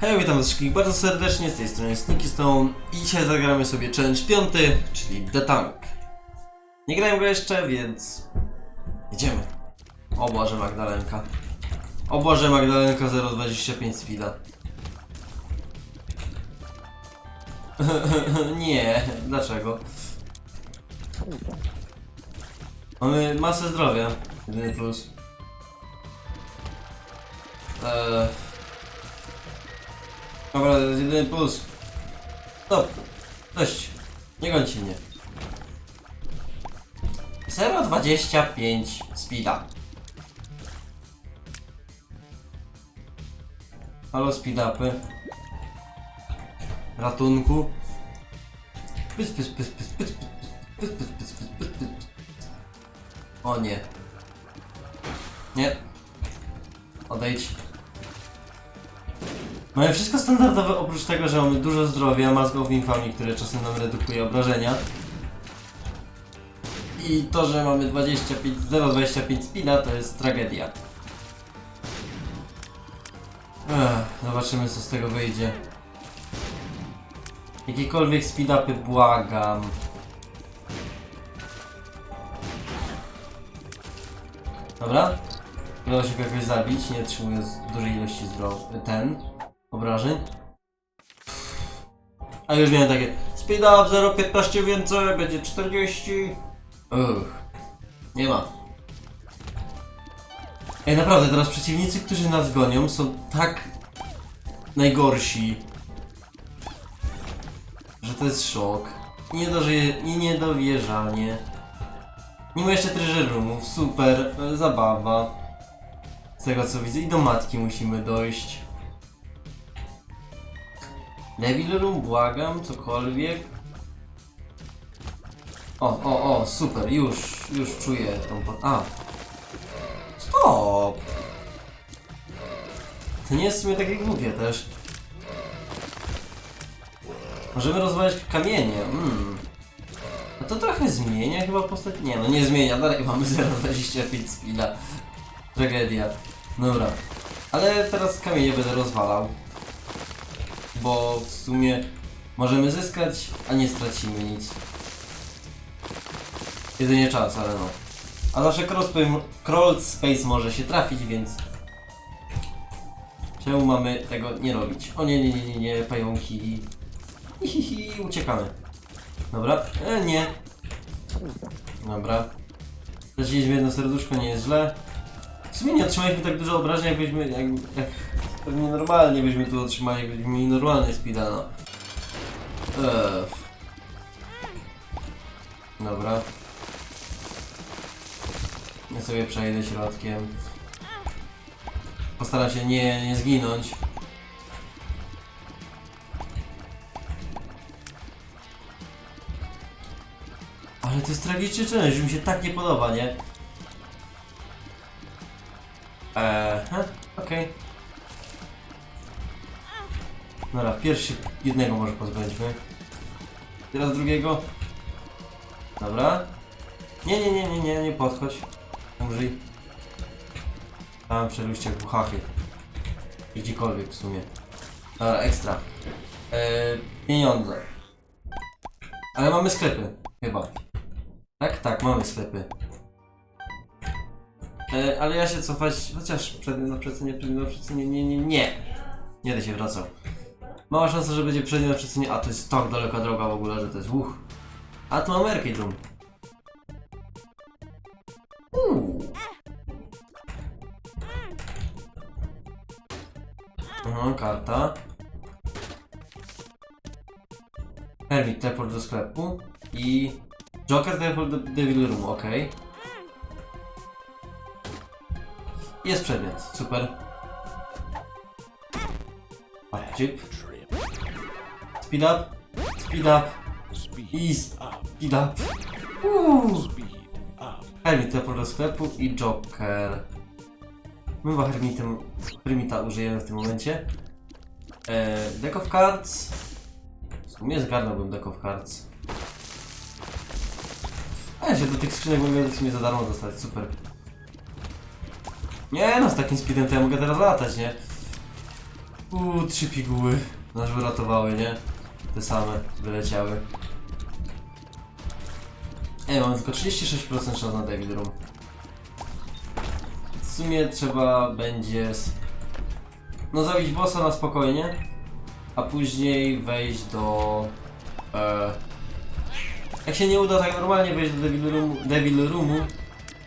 Hej, witam wszystkich bardzo serdecznie, z tej strony Sneaky Stone i dzisiaj zagramy sobie challenge piąty, czyli The Tank. Nie grałem go jeszcze, więc jedziemy. O Boże Magdalenka. O Boże Magdalenka 0,25 speeda. Nie, dlaczego? Mamy masę zdrowia, jedyny plus. Eee... Dobra, to jest jedyny plus. Stop. Dość. Nie gońcie mnie. 0,25 speeda. Halo speedupy. Ratunku. Pys, pys, pys, pys, pys, pys. O nie. Nie. Odejdź. Mamy wszystko standardowe oprócz tego, że mamy dużo zdrowia, Mask of Infamy, które czasem nam redukuje obrażenia. I to, że mamy 25, 0,25 speeda to jest tragedia. Ech, zobaczymy co z tego wyjdzie. Jakiekolwiek speed-upy błagam. Dobra? Udało się go jakoś zabić, nie otrzymując dużej ilości zdrow... ten... obrażeń. A już miałem takie speed up 0,15 więcej, będzie 40. Uch. Nie ma. Ej, naprawdę, teraz przeciwnicy, którzy nas gonią, są tak najgorsi, że to jest szok. Nie dożyje, i niedowierzanie. Nie ma jeszcze treasure roomów, super, zabawa. Z tego co widzę, i do matki musimy dojść. Devil Room, błagam, cokolwiek. O, o, o, super, już, już czuję tą. A! Stop! To nie jest w sumie takie głupie też. Możemy rozwalać kamienie, mm. No to trochę zmienia chyba postać... Nie, no nie zmienia, dalej mamy 0,25 speeda. Tragedia. Dobra. Ale teraz kamienie będę rozwalał. Bo w sumie możemy zyskać, a nie stracimy nic. Jedynie czas, ale no. A zawsze crawl space, może się trafić, więc... Czemu mamy tego nie robić? O nie, nie, nie, nie, nie, pająki. Hihihi, uciekamy. Dobra, e, nie. Dobra. Straciliśmy jedno serduszko, nie jest źle. W sumie nie otrzymaliśmy tak dużo obrażeń, jakbyśmy, jak, jak pewnie normalnie byśmy tu otrzymali, jakbyśmy mieli normalny speeda, no. Eee. Dobra. Ja sobie przejdę środkiem. Postaram się nie, nie zginąć. Ale to jest tragiczny challenge, mi się tak nie podoba, nie? Eee, okej. Dobra, pierwszy jednego może pozbędźmy. Teraz drugiego. Dobra. Nie, nie, nie, nie, nie, nie podchodź. Umrzyj. Tam przeluście buchachy. Gdziekolwiek w sumie. Dobra, ekstra. Eee, pieniądze. Ale mamy sklepy, chyba. Tak, tak, mamy sklepy. E, ale ja się cofać, chociaż przedmiot na przecenie, przedmiot na przecenie, nie, nie, nie. Nie będę się wracał. Mała szansa, że będzie przedmiot na przecenie, a to jest tak daleka droga w ogóle, że to jest uch. A tu arcade room. Uuu. Aha, karta. Hermit, teleport do sklepu. I... Joker, teleport do Devil Room, okej. Jest przedmiot, super. Jeep. Speed up, speed up i speed up. Uuu. Hermit do sklepu i Joker. My chyba Hermitem, Hermita użyjemy w tym momencie. E, deck of cards. W sumie zgarnąłbym deck of cards. A się do tych skrzynek mogę w sumie za darmo dostać, super. Nie no, z takim speedem to ja mogę teraz latać, nie? Uuu, trzy piguły nas uratowały, nie? Te same wyleciały. Ej, mamy tylko 36% szans na Devil Room. W sumie trzeba będzie... No zabić bossa na spokojnie, a później wejść do... E, jak się nie uda tak normalnie wejść do Devil Roomu, Devil Roomu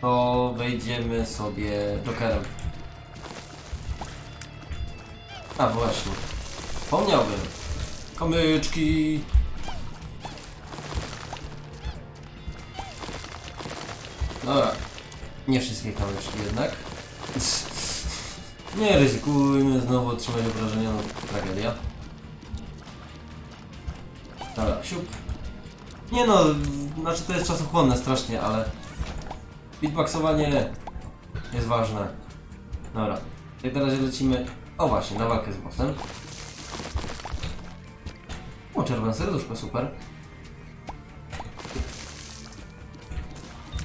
to wejdziemy sobie Jokerem. A właśnie. Wspomniałbym. Kamyczki. Dobra. Nie wszystkie kamyczki jednak. Nie ryzykujmy znowu otrzymać obrażenia, no tragedia. Dobra, siup. Nie no, znaczy to jest czasochłonne strasznie, ale beatboxowanie jest ważne. Dobra, i teraz lecimy, o właśnie, na walkę z bossem. O, czerwone serduszko, super.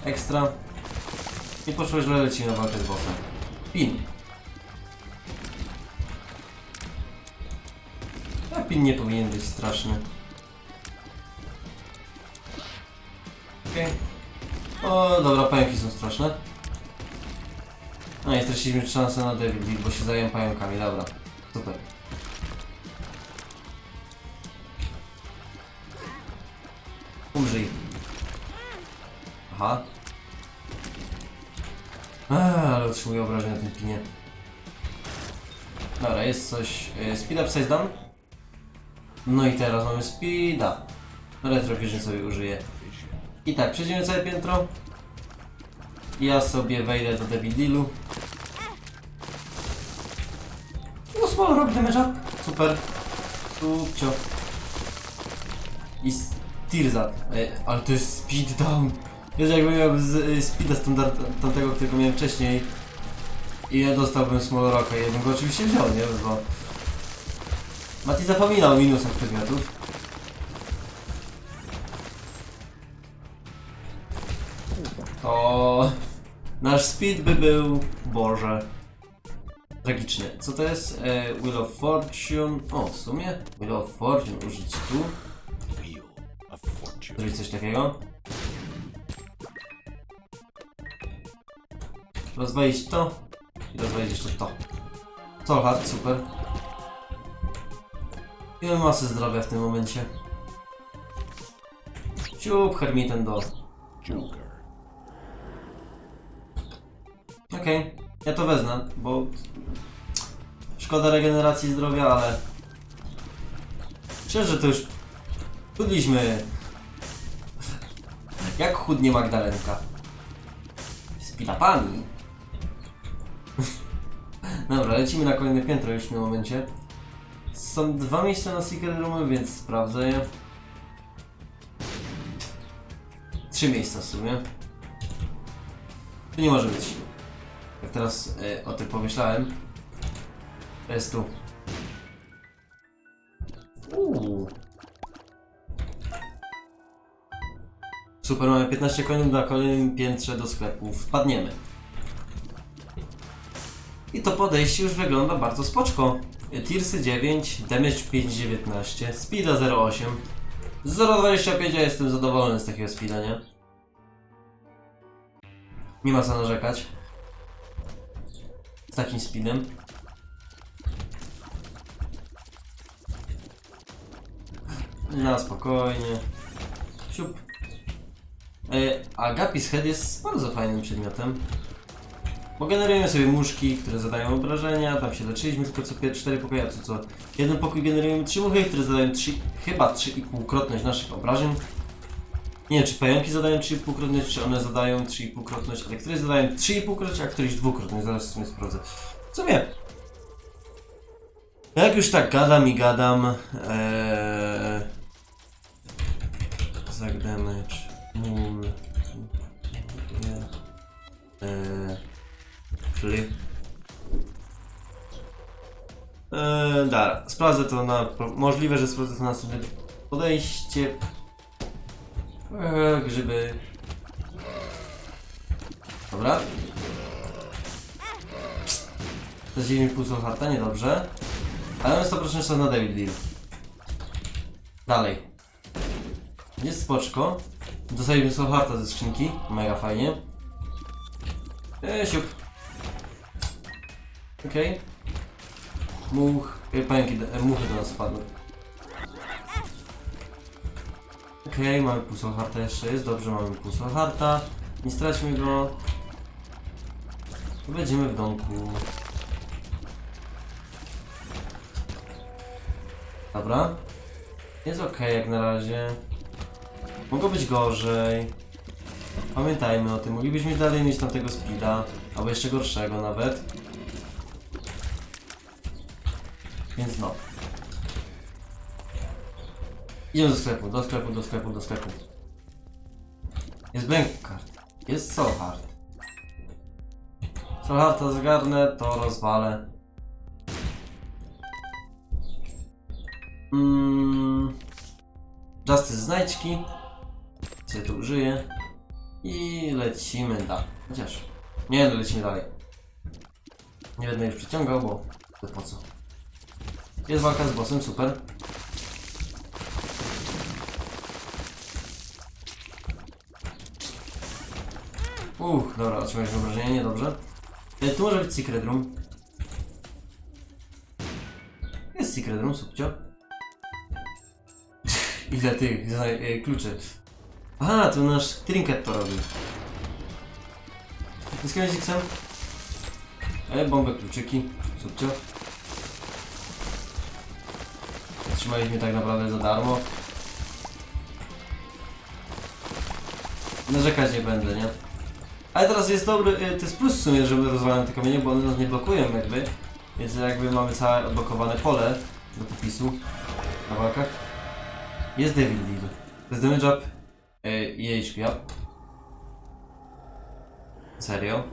Ekstra. I poszło źle, lecimy na walkę z bossem. Pin. A pin nie powinien być straszny. Okej. O, dobra, pająki są straszne. No i straciliśmy szansę na Devil bo się zająłem pająkami, dobra. Super. Umrzyj. Aha. Eee, ale otrzymuję obrażenia na tym pinie. Dobra, jest coś. e, Speed up size down. No i teraz mamy speeda. Retro Vision sobie użyję. I tak, przejdziemy całe piętro. Ja sobie wejdę do Devil Dealu. No small robi damage'a. Super. Tupcio. I Tirzat. Ale to jest speed down. Wiesz, jakbym miał z, y, speeda standard tamtego, którego miałem wcześniej. I ja dostałbym small rocka. Ja bym go oczywiście wziął, nie? Bo... Mati zapomina o minusach przedmiotów. To nasz speed by był Boże. Tragicznie. Co to jest? E, Wheel of Fortune. O, w sumie Wheel of Fortune użyć tu. Zrobić coś takiego. Rozwalić to i rozwalić jeszcze to. To hard, super. Ile masy zdrowia w tym momencie? Siup, Hermiten do. Okej, ja to wezmę, bo szkoda regeneracji zdrowia, ale szczerze to już chudliśmy. Jak chudnie Magdalenka? Z pilapami. Dobra, lecimy na kolejne piętro już w tym momencie. Są dwa miejsca na Secret Roomy, więc sprawdzę je. Trzy miejsca w sumie. Tu nie może być. Jak teraz y, o tym pomyślałem, to jest tu. Super, mamy 15 koni na kolejnym piętrze do sklepu. Wpadniemy. I to podejście już wygląda bardzo spoczko. Tirsy 9, damage 5,19, speeda 0,8. 0,25 ja jestem zadowolony z takiego speeda, nie? Nie ma co narzekać z takim speedem. Na spokojnie. Siup. E, Agapis Head jest bardzo fajnym przedmiotem. Bo generujemy sobie muszki, które zadają obrażenia, tam się leczyliśmy tylko co 4 pokoje, a co co jeden pokój generujemy 3 muchy, które zadają 3, chyba 3,5-krotność naszych obrażeń. Nie wiem, czy pająki zadają 3,5-krotność, czy one zadają 3,5-krotność, ale któreś zadają 3,5-krotność, a któreś dwukrotność, zaraz sobie sprawdzę. Co wiem? Jak już tak gadam i gadam, ee... Damage, moon, eee... Flip. Eee, dobra, sprawdzę to na... Możliwe, że sprawdzę to na sobie podejście. Eee, grzyby. Dobra. Zadzimy pulsą harta, niedobrze. Ale mamy 100% szans na Devil Deal. Dalej. Jest spoczko. Dostaliśmy Soul Hearta ze skrzynki. Mega fajnie. Eee, siup. Okej. Much... e, Pająki, e, muchy do nas spadły. Okej, mamy pół jeszcze jest. Dobrze, mamy pół. Nie straćmy go. Będziemy w domku. Dobra. Jest ok jak na razie. Mogło być gorzej. Pamiętajmy o tym. Moglibyśmy dalej mieć tamtego speeda. Albo jeszcze gorszego nawet. Więc no. Idziemy do sklepu, do sklepu, do sklepu, do sklepu. Jest card. Jest soul heart. Soul zgarnę, to rozwalę. Mm. Justice znajdźki. Sobie to użyję. I lecimy dalej. Chociaż. Nie, no lecimy dalej. Nie będę już przyciągał, bo to po co. Jest walka z bossem, super. Uch, dobra, otrzymaliśmy obrażenie, niedobrze. E, tu może być secret room. Jest secret room, subcio. Ile tych e, kluczy. Aha, to nasz trinket to robi. Zyskamy z Xem. E, bombę, kluczyki, subcio. Trzymaliśmy tak naprawdę za darmo. Narzekać nie będę, nie? Ale teraz jest dobry, y, to jest plus w sumie, że my rozwalamy te kamienie, bo one nas nie blokują jakby. Więc jakby mamy całe odblokowane pole do popisu na walkach. Jest Devil Deal. To jest damage up y, HP up. Serio?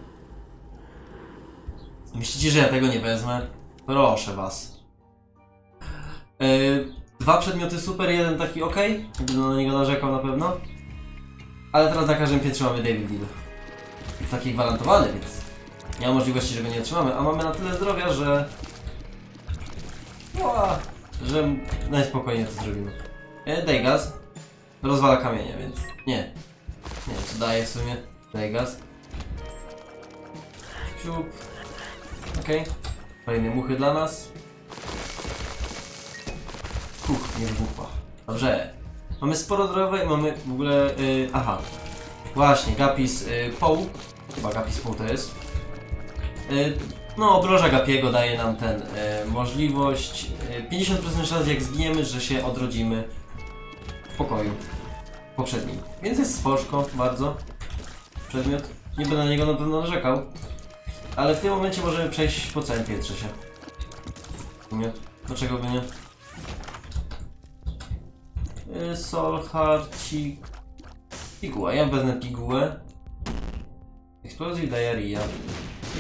Myślicie, że ja tego nie wezmę? Proszę was. Y, dwa przedmioty super, jeden taki ok. Będę na niego narzekał na pewno. Ale teraz na każdym piętrze mamy Devil Deal taki gwarantowany, więc nie ma możliwości, że go nie otrzymamy, a mamy na tyle zdrowia, że... Ła, że najspokojniej to zrobimy. E, daj gaz. Rozwala kamienie, więc nie. Nie wiem, co daje w sumie. Daj gaz. Siup. Okej. Kolejne muchy dla nas. Huch, nie wybuchła. Dobrze. Mamy sporo zdrowia i mamy w ogóle... y, aha. Właśnie, Gapis y, Poł. Chyba Gapis Poł to jest. Y, no, obroża Gapiego daje nam ten y, możliwość. Y, 50% szans jak zginiemy, że się odrodzimy pokoju poprzednim. Więc jest spoczko, bardzo. Przedmiot. Nie będę na niego na pewno narzekał. Ale w tym momencie możemy przejść po całym piętrze się. Nie? Dlaczego by nie? Y, Sol, Harci, Piguła, ja wezmę pigułę. Explosive Diarrhea.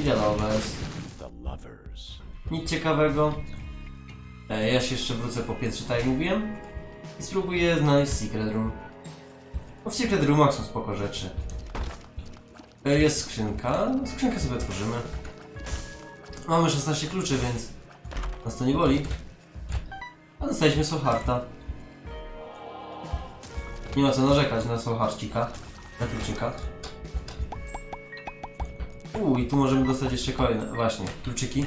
I Dialowes. The lovers. Nic ciekawego. E, ja się jeszcze wrócę po piętrze, tak jak mówiłem. I spróbuję znaleźć Secret Room. No w Secret Roomach są spoko rzeczy. E, jest skrzynka. No, skrzynkę sobie otworzymy. Mamy 16 kluczy, więc nas to nie boli. A dostaliśmy Soulharta. Nie ma co narzekać na Soulharcika. Na kluczyka. Uuu, i tu możemy dostać jeszcze coiny. Właśnie, kluczyki.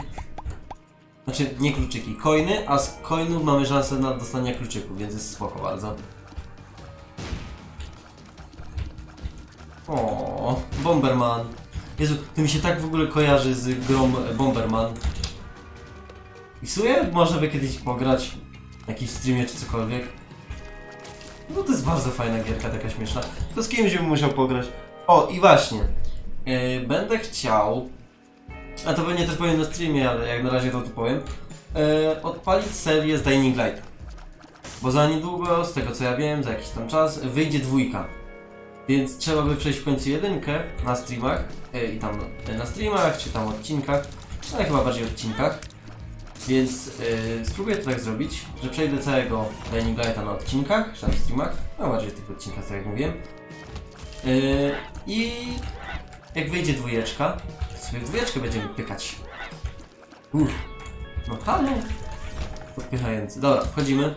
Znaczy, nie kluczyki, coiny, a z coinów mamy szansę na dostanie kluczyków, więc jest spoko bardzo. O, Bomberman. Jezu, to mi się tak w ogóle kojarzy z grą Bomberman. I w sumie można by kiedyś pograć na jakimś streamie czy cokolwiek. No to jest bardzo fajna gierka, taka śmieszna. To z kimś bym musiał pograć. O, i właśnie. Yy, będę chciał a to pewnie też powiem na streamie, ale jak na razie to tu powiem. E, odpalić serię z Light. Bo za niedługo, z tego co ja wiem, za jakiś tam czas, wyjdzie dwójka. Więc trzeba by przejść w końcu jedynkę na streamach. E, I tam e, na streamach, czy tam odcinkach. Ale chyba bardziej odcinkach. Więc e, spróbuję to tak zrobić, że przejdę całego Dying Lighta na odcinkach, czy tam streamach. No bardziej w tych odcinkach, tak jak mówiłem. E, I jak wyjdzie dwójeczka, sobie dwójeczkę będziemy pykać. Uff. No halo. Podpychający. Dobra, wchodzimy.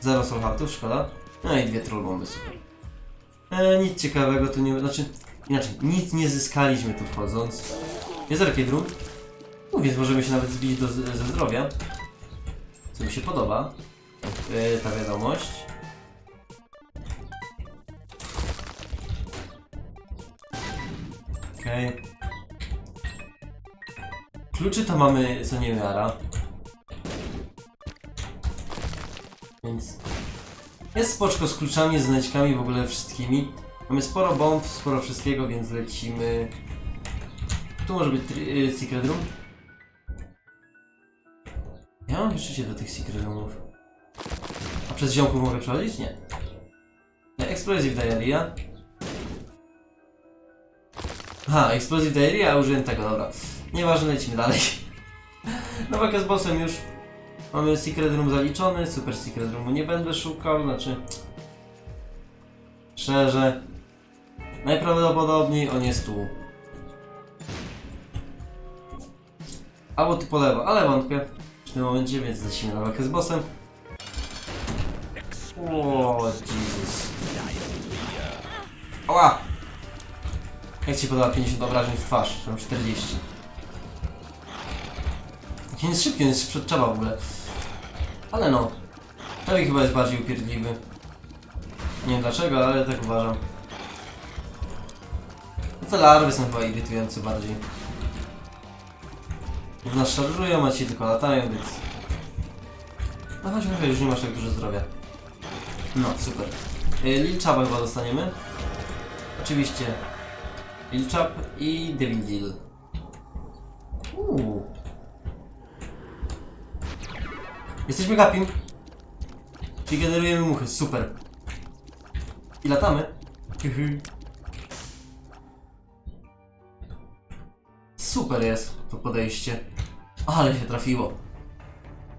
Zero solhatów, szkoda. No i dwie trollbomby, super. E, nic ciekawego tu nie... Znaczy, inaczej, nic nie zyskaliśmy tu wchodząc. Jest room. No, więc możemy się nawet zbić do, ze zdrowia. Co mi się podoba. E, ta wiadomość. Okej. Kluczy to mamy co niemiara. Więc jest spoczko z kluczami, z znajdźkami, w ogóle wszystkimi. Mamy sporo bomb, sporo wszystkiego, więc lecimy. Tu może być tri- y, secret room. Ja mam wyczucie do tych secret roomów. A przez ziomków mogę przechodzić? Nie, Explosive Diarrhea. Aha, Explosive Diarrhea, a użyłem tego, dobra. Nieważne, lecimy dalej. Na walkę z bossem już mamy Secret Room zaliczony, Super Secret Roomu nie będę szukał, znaczy... Szczerze... Najprawdopodobniej on jest tu. Albo tu po lewo, ale wątpię w tym momencie, więc lecimy na walkę z bossem. O, Jesus. Oła! Jak ci podoba 50 obrażeń w twarz? Mam 40. Jaki on jest szybki, on jest trzeba w ogóle. Ale no. Ten chyba jest bardziej upierdliwy. Nie wiem dlaczego, ale tak uważam. No te larwy są chyba irytujące bardziej. W nas szarżują, a ci tylko latają, więc... No chodź, chodź, już nie masz tak dużo zdrowia. No, super. Y, Lil Chapa chyba dostaniemy. Oczywiście. Lil Chap i Devil. Jesteśmy gapim. Czyli generujemy muchy, super. I latamy. Super jest to podejście. Ale się trafiło.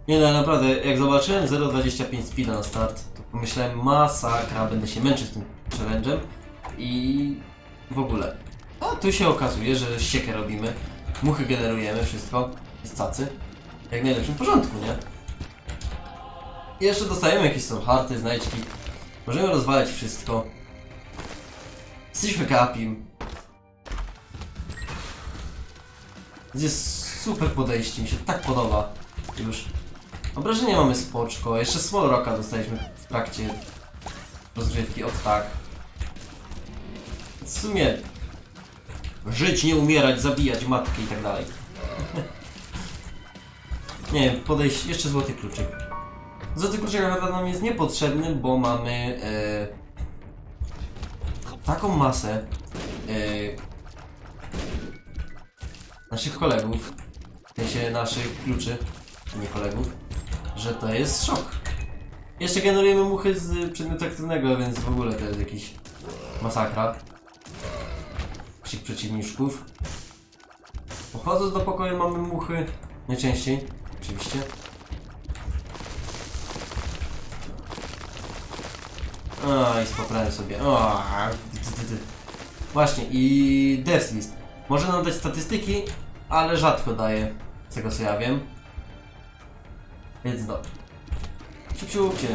Nie no, naprawdę, jak zobaczyłem 0,25 speeda na start, to pomyślałem masakra, będę się męczyć z tym challenge'em i w ogóle. A tu się okazuje, że ściekę robimy, muchy generujemy, wszystko, jest cacy. Jak najlepszym porządku, nie? I jeszcze dostajemy jakieś są harty, znajdźki. Możemy rozwalać wszystko. Jesteśmy kapim. Jest super podejście, mi się tak podoba. Już. Obrażenia mamy spoczko, jeszcze Small Rocka dostaliśmy w trakcie rozgrywki, od tak. W sumie żyć, nie umierać, zabijać matkę i tak dalej. nie wiem, podejść, jeszcze złoty kluczyk. Złoty kluczyk akurat nam jest niepotrzebny, bo mamy e, taką masę e, naszych kolegów, w sensie naszych kluczy, nie kolegów, że to jest szok. Jeszcze generujemy muchy z przedmiotu aktywnego, więc w ogóle to jest jakiś masakra. Krzyk przeciwniczków. Pochodząc do pokoju mamy muchy, najczęściej, oczywiście. I spoprałem sobie. O. Właśnie, i Death List. Może nam dać statystyki, ale rzadko daje, z tego co ja wiem. Więc dobrze. Ciuciucie.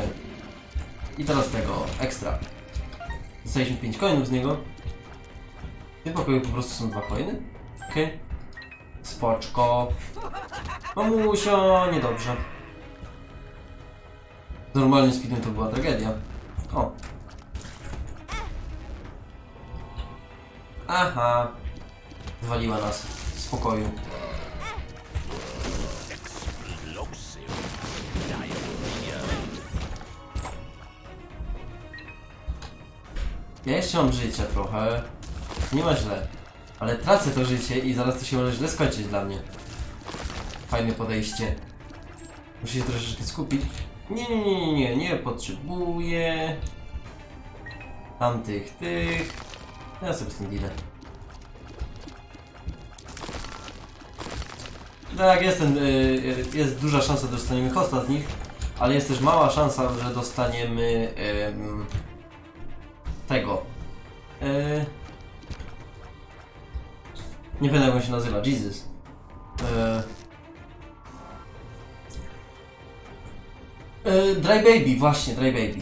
I teraz tego, ekstra. Dostaliśmy 5 coinów z niego. W tym pokoju po prostu są dwa coiny? Okej. Spoczko. Mamusio, niedobrze. Z normalnym speedem to była tragedia. O. Aha. Zwaliła nas z spokoju. Ja jeszcze mam życia trochę. Nie ma źle. Ale tracę to życie i zaraz to się może źle skończyć dla mnie. Fajne podejście. Muszę się troszeczkę skupić. Nie, nie, nie, nie, nie, potrzebuję. Tamtych, tych. Ja sobie z tym dealę. Tak, jest, y, y, jest duża szansa, że dostaniemy hosta z nich, ale jest też mała szansa, że dostaniemy ym, tego. Y, Nie pamiętam jak on się nazywa, Jesus. E... E, Dry Baby, właśnie, Dry Baby.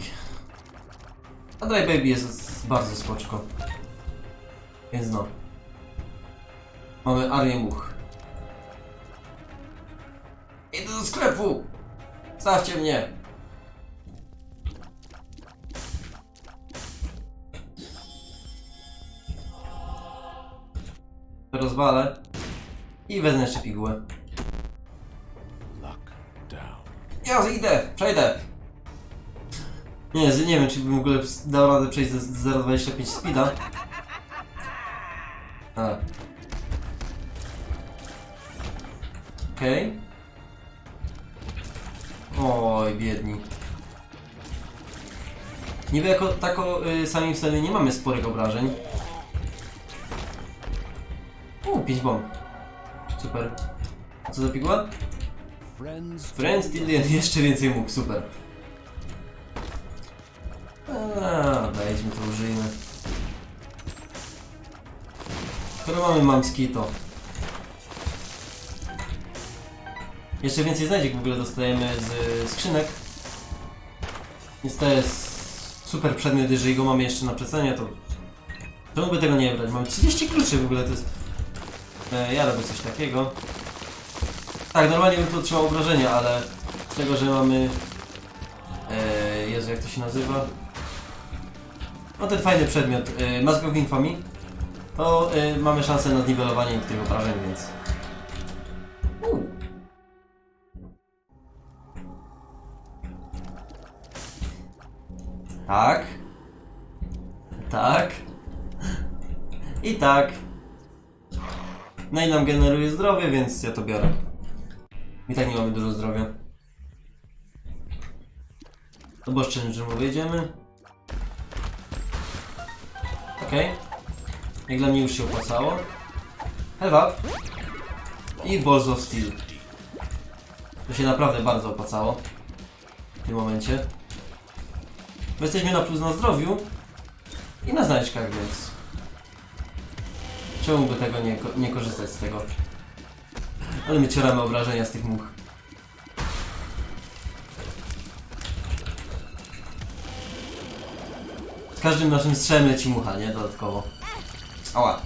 A Dry Baby jest bardzo spoczko. Więc no. Mamy Arię Much. Idę do sklepu! Stawcie mnie! Rozwalę. I wezmę jeszcze pigułę. Ja idę, przejdę. Nie, nie wiem, czy bym w ogóle dał radę przejść ze 0,25 speeda. A. Okej. Oj, biedni. Niby jako tako y, sami w sobie nie mamy sporych obrażeń. U, 5 bomb. Super. A co za piguła? Friends. Tillian jeszcze więcej mógł, super. A, wejdźmy to użyjmy. Skoro mamy mamski to. Jeszcze więcej znajdziek w ogóle dostajemy z skrzynek. Więc to jest super przedmiot, jeżeli go mamy jeszcze na przecenie, to czemu by tego nie brać? Mamy 30 kluczy w ogóle, to jest... E, ja robię coś takiego. Tak, normalnie bym tu otrzymał obrażenia, ale z tego, że mamy... E, Jezu, jak to się nazywa? No ten fajny przedmiot, e, Mask of Infamy, to e, mamy szansę na zniwelowanie tych obrażeń, więc... Tak. Tak. I tak. No nam generuje zdrowie, więc ja to biorę. I tak nie mamy dużo zdrowia. Do boss challenge'u wyjdziemy. Okej. Jak dla mnie już się opłacało. Health up. I Balls of Steel. To się naprawdę bardzo opłacało. W tym momencie. Bo jesteśmy na plus na zdrowiu. I na znaczkach, więc... Czemu by tego nie, nie korzystać z tego? Ale my cieramy obrażenia z tych much. Z każdym naszym strzem leci mucha, nie? Dodatkowo. Ała.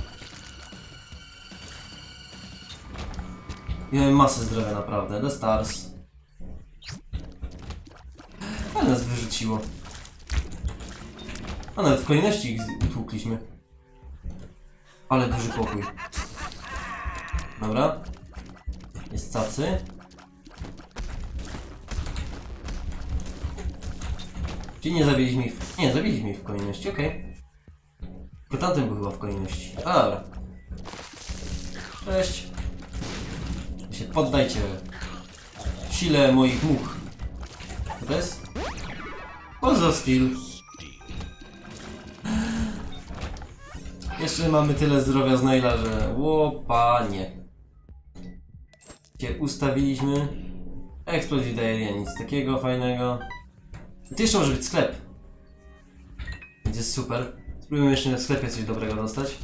Miałem masę zdrowia naprawdę. The Stars. Ale nas wyrzuciło. A nawet w kolejności ich utłukliśmy. Ale duży pokój. Dobra. Jest cacy. Czyli nie zabiliśmy ich w... Nie, zabiliśmy ich w kolejności, okej. Tylko tamten był chyba w kolejności. Dobra. Cześć. Się poddajcie sile moich much. Co to jest? Pozo Steel. Jeszcze mamy tyle zdrowia z Naila, że... Łopanie. Gdzie ustawiliśmy. Explosive Diarrhea, nic takiego fajnego. To jeszcze może być sklep. Jest super. Spróbujemy jeszcze w sklepie coś dobrego dostać.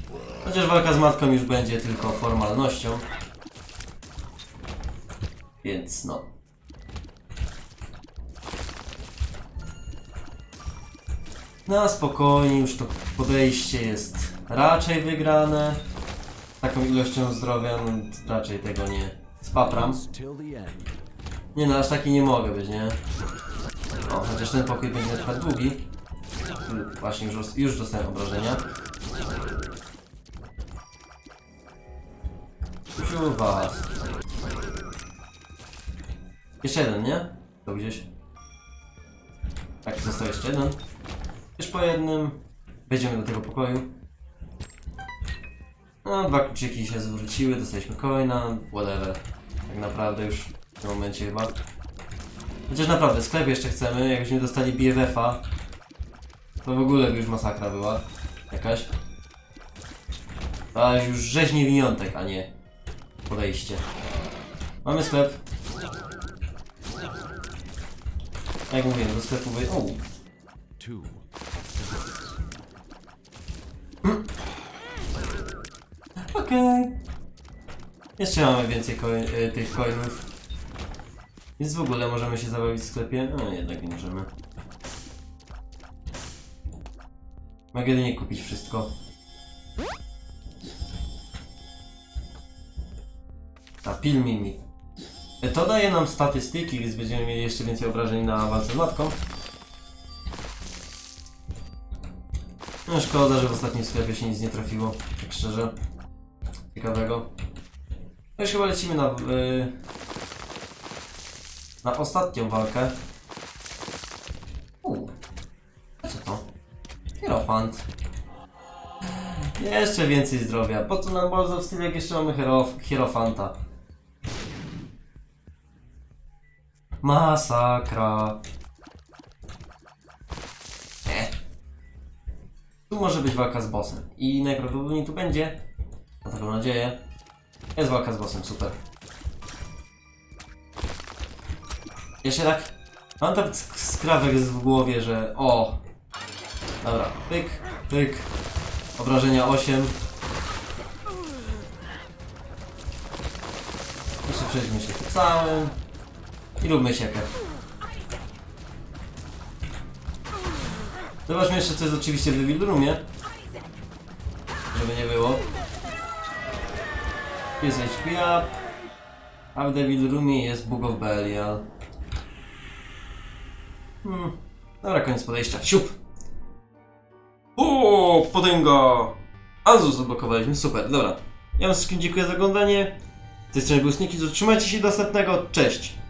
Chociaż walka z matką już będzie tylko formalnością. Więc no. Na spokojnie, już to podejście jest raczej wygrane. Taką ilością zdrowia, no raczej tego nie spapram. Nie no, aż taki nie mogę być, nie? O, chociaż ten pokój będzie na przykład długi. Właśnie, już, już dostałem obrażenia. Siu was. Jeszcze jeden, nie? To gdzieś. Tak, został jeszcze jeden. Już po jednym. Wejdziemy do tego pokoju. No, dwa kluczyki się zwróciły, dostaliśmy coina, whatever. Tak naprawdę już w tym momencie chyba. Chociaż naprawdę, sklep jeszcze chcemy, jakbyśmy dostali BFF-a, to w ogóle by już masakra była. Jakaś. Ale już rzeźnie winiątek, a nie podejście. Mamy sklep. Jak mówiłem, do sklepu wy... O, Okej. Jeszcze mamy więcej y, tych coinów. Więc w ogóle możemy się zabawić w sklepie? No jednak nie możemy. Mogę jedynie kupić wszystko. A pil mini. E, To daje nam statystyki, więc będziemy mieli jeszcze więcej obrażeń na walce z matką. No szkoda, że w ostatnim sklepie się nic nie trafiło, tak szczerze. Ciekawego. No już chyba lecimy na, y, na ostatnią walkę. Uuu. Co to? Hierofant. Jeszcze więcej zdrowia. Po co nam of Steel, jak jeszcze mamy hierof Hierofanta? Masakra. E. Tu może być walka z bossem. I najprawdopodobniej tu będzie. Taką nadzieję. Jest walka z bossem, super. Jeszcze tak. Mam tak sk- skrawek w głowie, że. O! Dobra, pyk, pyk. Obrażenia 8. Jeszcze przejdźmy się tym całym. I róbmy siekę. Zobaczmy jeszcze co jest oczywiście w Devil Roomie. Żeby nie było. Jest HP up. W Devil Roomie jest Book of Belial. Hmm. Dobra, koniec podejścia. Siup! O, potęga! Azus super, dobra. Ja wam wszystkim dziękuję za oglądanie. Z tej strony był Sneaky, trzymajcie się do następnego, cześć!